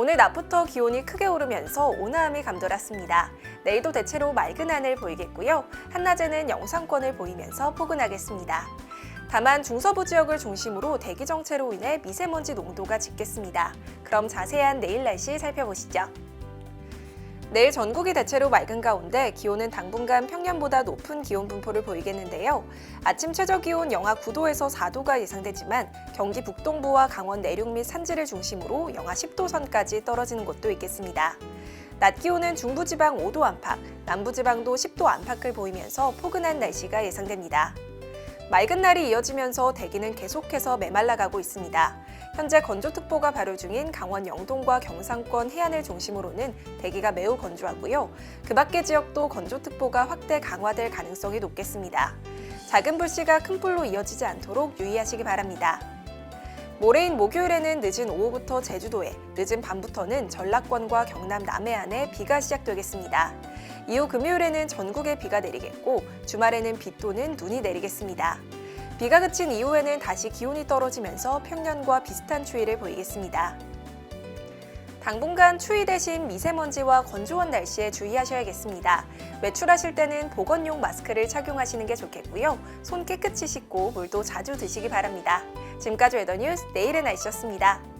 오늘 낮부터 기온이 크게 오르면서 온화함이 감돌았습니다. 내일도 대체로 맑은 하늘 보이겠고요. 한낮에는 영상권을 보이면서 포근하겠습니다. 다만 중서부 지역을 중심으로 대기 정체로 인해 미세먼지 농도가 짙겠습니다. 그럼 자세한 내일 날씨 살펴보시죠. 내일 전국이 대체로 맑은 가운데 기온은 당분간 평년보다 높은 기온 분포를 보이겠는데요. 아침 최저 기온 영하 9도에서 4도가 예상되지만 경기 북동부와 강원 내륙 및 산지를 중심으로 영하 10도 선까지 떨어지는 곳도 있겠습니다. 낮 기온은 중부지방 5도 안팎, 남부지방도 10도 안팎을 보이면서 포근한 날씨가 예상됩니다. 맑은 날이 이어지면서 대기는 계속해서 메말라가고 있습니다. 현재 건조특보가 발효 중인 강원 영동과 경상권 해안을 중심으로는 대기가 매우 건조하고요. 그 밖의 지역도 건조특보가 확대 강화될 가능성이 높겠습니다. 작은 불씨가 큰 불로 이어지지 않도록 유의하시기 바랍니다. 모레인 목요일에는 늦은 오후부터 제주도에, 늦은 밤부터는 전라권과 경남 남해안에 비가 시작되겠습니다. 이후 금요일에는 전국에 비가 내리겠고 주말에는 비 또는 눈이 내리겠습니다. 비가 그친 이후에는 다시 기온이 떨어지면서 평년과 비슷한 추위를 보이겠습니다. 당분간 추위 대신 미세먼지와 건조한 날씨에 주의하셔야겠습니다. 외출하실 때는 보건용 마스크를 착용하시는 게 좋겠고요. 손 깨끗이 씻고 물도 자주 드시기 바랍니다. 지금까지 웨더뉴스 내일의 날씨였습니다.